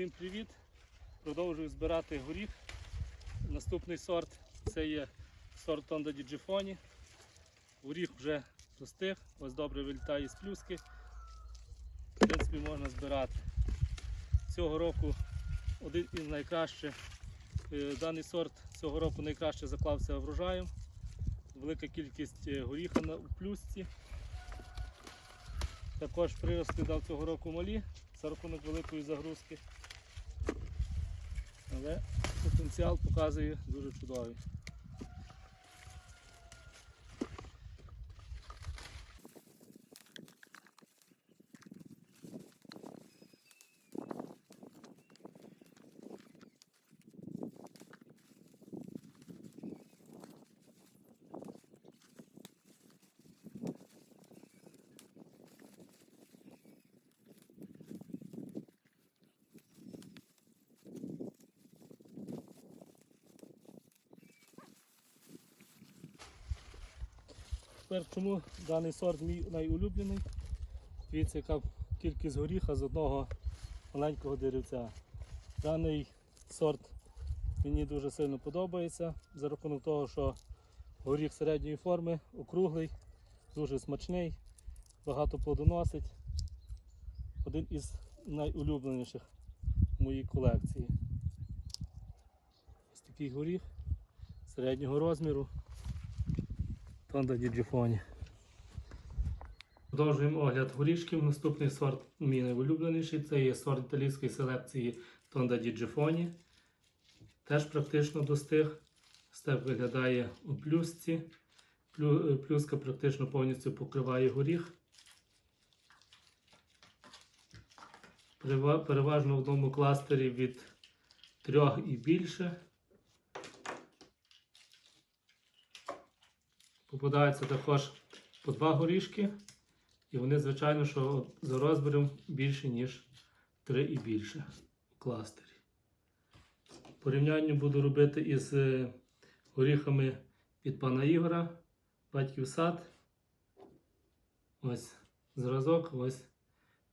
Всім привіт! Продовжую збирати горіх. Наступний сорт це є сорт Тонда Діджифоні. Горіх вже достиг, ось добре вилітає з плюски. В принципі, можна збирати. Цього року один із найкращих. е, Даний сорт цього року найкраще заклався врожаєм. Велика кількість е, горіха у плюсці. Також прирости дав цього року малі за рахунок великої загрузки. Але потенціал показує дуже чудовий. Тепер чому даний сорт мій найулюблений? Дивіться, яка кількість горіха з одного маленького деревця. Даний сорт мені дуже сильно подобається за рахунок того, що горіх середньої форми, округлий, дуже смачний, багато плодоносить. Один із найулюбленіших в моїй колекції. Ось такий горіх середнього розміру. Тонда Діджифоні. Продовжуємо огляд горішків. Наступний сорт мій найулюбленіший. Це є сорт італійської селекції Тонда Діджифоні. Теж практично достиг. Степ виглядає у плюсці. Е, Плюска практично повністю покриває горіх. Переважно в одному кластері від трьох і більше. Попадаються також по два горішки, і вони, звичайно, що за розміром більше, ніж три і більше у кластері. Порівняння буду робити із е, горіхами від пана Ігора, батьків сад. Ось зразок, ось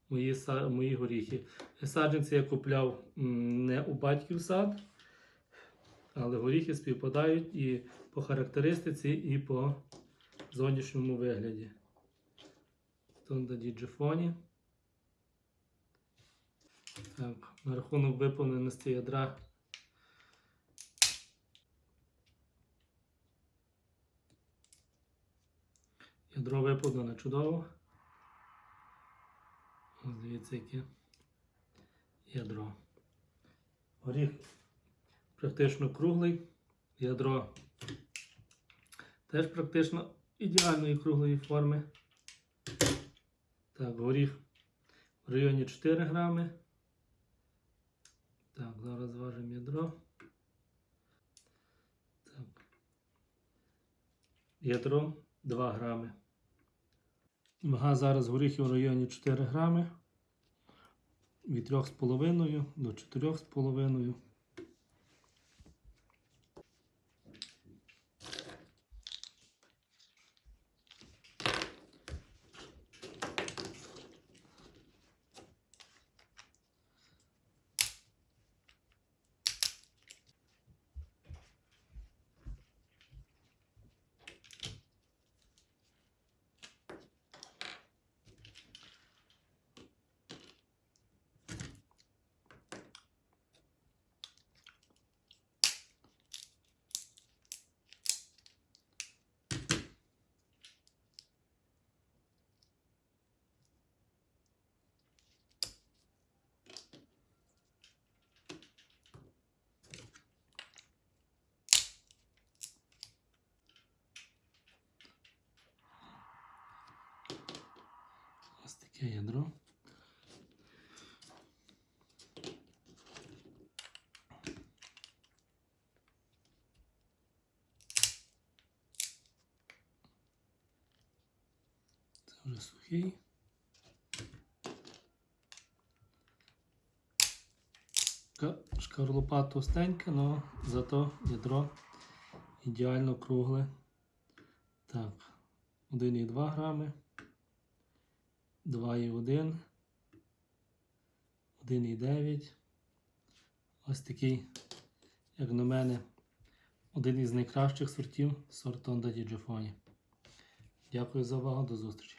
мої, мої горіхи. Саджанці я купляв не у батьків сад, але горіхи співпадають і по характеристиці, і по зовнішньому вигляді. Тонда Діджифоні. Так, на рахунок виповненості ядра. Ядро виповнене чудово. Ось дивіться, яке ядро. Горіх практично круглий. Ядро теж практично ідеальної круглої форми. Так, горіх в районі 4 грами. Так, зараз зважимо ядро. Так. Ядро 2 грами. Вага зараз горіхів в районі 4 грами. Від 3,5 до 4,5. Ось таке ядро. Це вже сухий. Ка- Шкарлупа товстенька, але зато ядро ідеально кругле. Так, 1,2 грами. 2,1, 1,9, Ось такий, як на мене, один із найкращих сортів Онда Діджофоні. Дякую за увагу, до зустрічі.